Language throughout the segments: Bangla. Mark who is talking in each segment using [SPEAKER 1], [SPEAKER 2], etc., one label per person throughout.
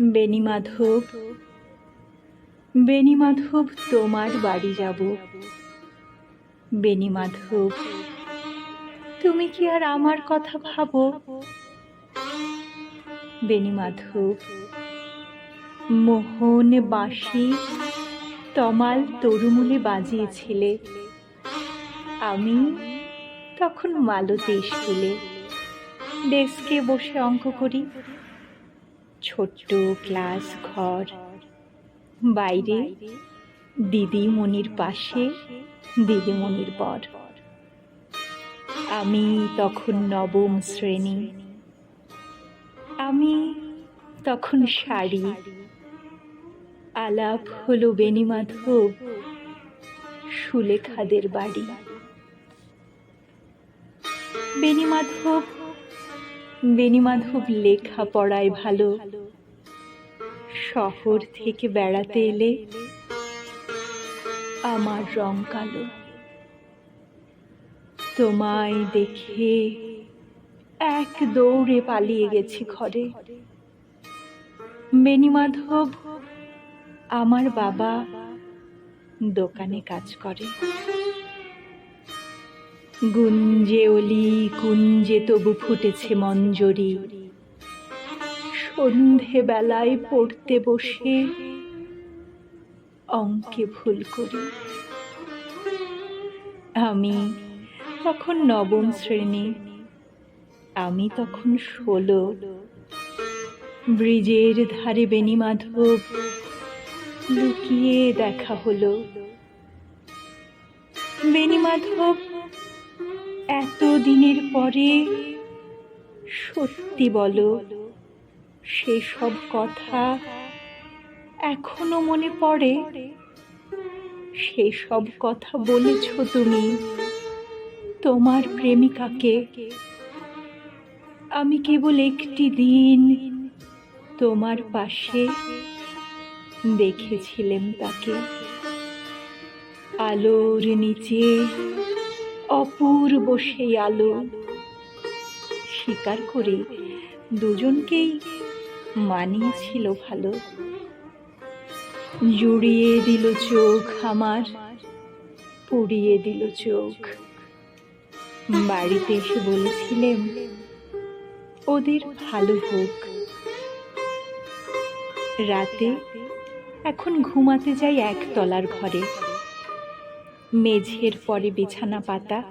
[SPEAKER 1] বেণীমাধব বেণীমাধব তোমার বাড়ি যাব। বেণীমাধব তুমি কি আর আমার কথা ভাবো? বেণীমাধব মোহন বাঁশি তমাল তরুমূলে বাজিয়েছিলে। আমি তখন মালতী স্কুলে ডেস্কে বসে অঙ্ক করি ছোট্ট ক্লাস ঘর। বাইরে দিদিমণির পাশে দিদিমণির বর। আমি তখন নবম শ্রেণি। আমি তখন শাড়ি। আলাপ হলো বেণীমাধব সুলেখাদের বাড়ি। বেণীমাধব বেণীমাধব লেখা পড়ায় ভালো। শহর থেকে বেড়াতে এলে আমার রং কালো। তোমায় দেখে এক দৌড়ে পালিয়ে গেছি ঘরে। বেণীমাধব আমার বাবা দোকানে কাজ করে। গুঞ্জে অলি কুঞ্জে তবু ফুটেছে মঞ্জরি। সন্ধে বেলায় পড়তে বসে অঙ্কে ভুল করি। আমি তখন নবম শ্রেণি, আমি তখন ষোলো। ব্রিজের ধারে বেনি বেণীমাধব লুকিয়ে দেখা হলো। বেণীমাধব এত দিনের পরে? সত্যি বলো, সেসব কথা এখনও মনে পড়ে? সেসব কথা বলেছ তুমি তোমার প্রেমিকাকে। আমি কেবল একটি দিন তোমার পাশে দেখেছিলাম তাকে। আলোর নিচে অপূর্ব সেই আলো। স্বীকার করে দুজনকেই মানিয়েছিল ভালো। জুড়িয়ে দিল চোখ আমার, পুড়িয়ে দিল চোখ। বাড়িতে এসে বলেছিলেন, ওদের ভালো হোক। রাতে এখন ঘুমাতে যাই একতলার ঘরে। মেঝের পরে বিছানা পাতা,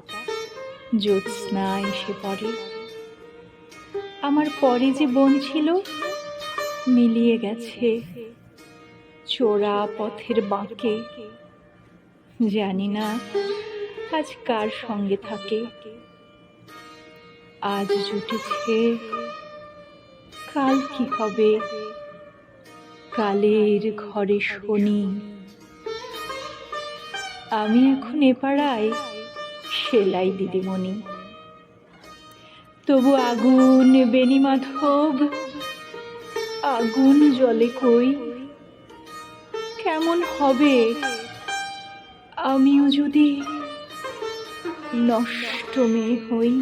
[SPEAKER 1] জ্যোৎস্না এসে পড়ে। আমার পরে যে বোন ছিল, মিলিয়ে গেছে চোরা পথের বাঁকে। জানি না আজ কার সঙ্গে থাকে। আজ জুটেছে, কাল কি হবে? কালের ঘরে শনি। আমি এখন এ পাড়ায় সেলাই দিদিমণি। তবু আগুন বেনি মাধব, আগুন জলে কই? কেমন হবে? আমিও যদি নষ্ট মেয়ে হই।